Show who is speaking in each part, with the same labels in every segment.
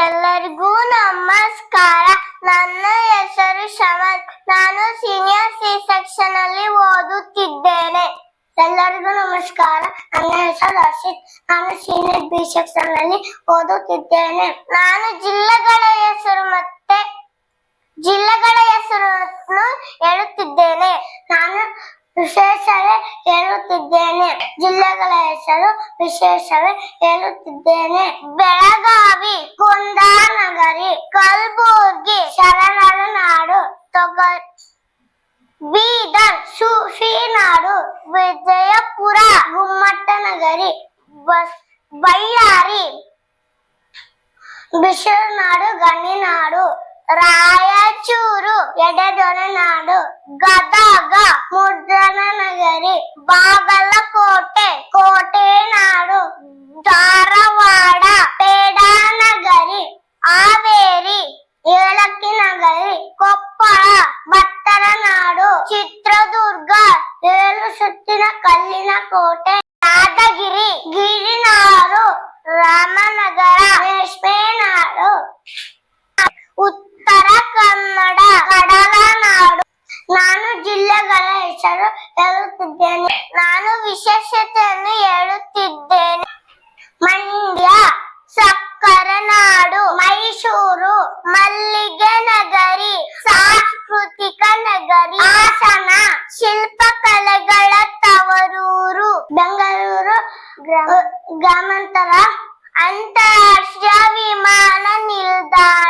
Speaker 1: ಎಲ್ಲರಿಗೂ ನಮಸ್ಕಾರ. ನನ್ನ ಹೆಸರು ಶಮನ್. ನಾನು ಸೀನಿಯರ್ ಸಿ ಸೆಕ್ಷನ್ ಅಲ್ಲಿ ಓದುತ್ತಿದ್ದೇನೆ. ಎಲ್ಲರಿಗೂ ನಮಸ್ಕಾರ. ನನ್ನ ಹೆಸರು ಹರ್ಷಿತ್ ನಾನು ಸೀನಿಯರ್ ಬಿ ಸೆಕ್ಷನ್ ಅಲ್ಲಿ ಓದುತ್ತಿದ್ದೇನೆ. ನಾನು ಜಿಲ್ಲೆಗಳ ಹೆಸರು ಮತ್ತೆ ಜಿಲ್ಲೆಗಳ ಹೆಸರನ್ನು ಹೇಳುತ್ತಿದ್ದೇನೆ ನಾನು ವಿಶೇಷವೇ ಹೇಳುತ್ತಿದ್ದೇನೆ. ಜಿಲ್ಲೆಗಳ ಹೆಸರು ವಿಶೇಷವೇ ಹೇಳುತ್ತಿದ್ದೇನೆ. ಬೆಳಗಾವಿ ಕುಂದಾನಗರಿ ಕಲಬುರ್ಗಿ ಶರಣರ ನಾಡು ತೊಗ ಬೀದರ್ ಸುಶಿನಾಡು ವಿಜಯಪುರ, ಗುಮ್ಮಟ್ಟನಗರಿ, ಬಸ್, ಬಳ್ಳಾರಿ ಬಿಸಿರುನಾಡು ಗಣ್ಣಿನಾಡು ರಾಯಚೂರು ಎಡೆದೊರೆನಾಡು ಗದಗ ಮುದ್ರಣ బాగల కోటే కోటే నాడు ధారవాడ పేడానగరి ఆవేరి ఏలకి నగరి నాడు చిత్రదుర్గ ఏలు సుత్తిన కల్లిన కోటే యాదగిరి గిరి ಹೆಸರು ಹೇಳುತ್ತಿದ್ದೇನೆ. ನಾನು ವಿಶೇಷತೆಯನ್ನು ಹೇಳುತ್ತಿದ್ದೇನೆ. ಮಂಡ್ಯ ಸಕ್ಕರೆ ನಾಡು ಮೈಸೂರು ಮಲ್ಲಿಗೆ ನಗರಿ ಸಾಂಸ್ಕೃತಿಕ ನಗರಿ, ಹಾಸನ, ಶಿಲ್ಪಕಲೆಗಳ ತವರೂರು, ಬೆಂಗಳೂರು ಗ್ರಾ- ಗ್ರಾಮಾಂತರ, ಅಂತಾರಾಷ್ಟ್ರೀಯ ವಿಮಾನ ನಿಲ್ದಾಣ.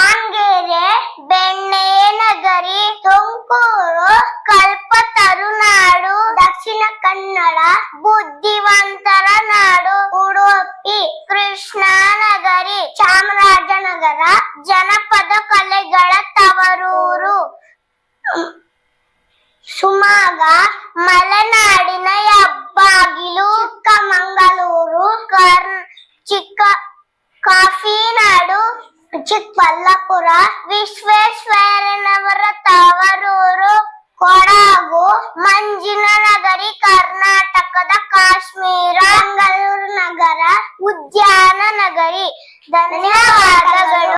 Speaker 1: ದಾವಣಗೆರೆ ಬೆಣ್ಣೆನಗರಿ ತುಮಕೂರು ಕಲ್ಪತರುನಾಡು ದಕ್ಷಿಣ ಕನ್ನಡ, ಬುದ್ಧಿವಂತರ ನಾಡು, ಉಡುಪಿ, ಕೃಷ್ಣಾನಗರಿ, ಚಾಮರಾಜನಗರ, ಜನಪದ ಕಲೆಗಳ ತವರೂರು. ಸುಮಾಗ ಮಲೆನಾಡಿನ ಹೆಬ್ಬಾಗಿಲು ಚಿಕ್ಕಮಂಗಳೂರು ಚಿಕ್ಕಬಳ್ಳಾಪುರ ವಿಶ್ವೇಶ್ವರನವರ ತವರೂರು ಕೊಡಗು ಮಂಜಿನ ನಗರಿ ಕರ್ನಾಟಕದ ಕಾಶ್ಮೀರ ಬೆಂಗಳೂರು ನಗರ ಉದ್ಯಾನ ನಗರಿ ಧನ್ಯವಾದಗಳು.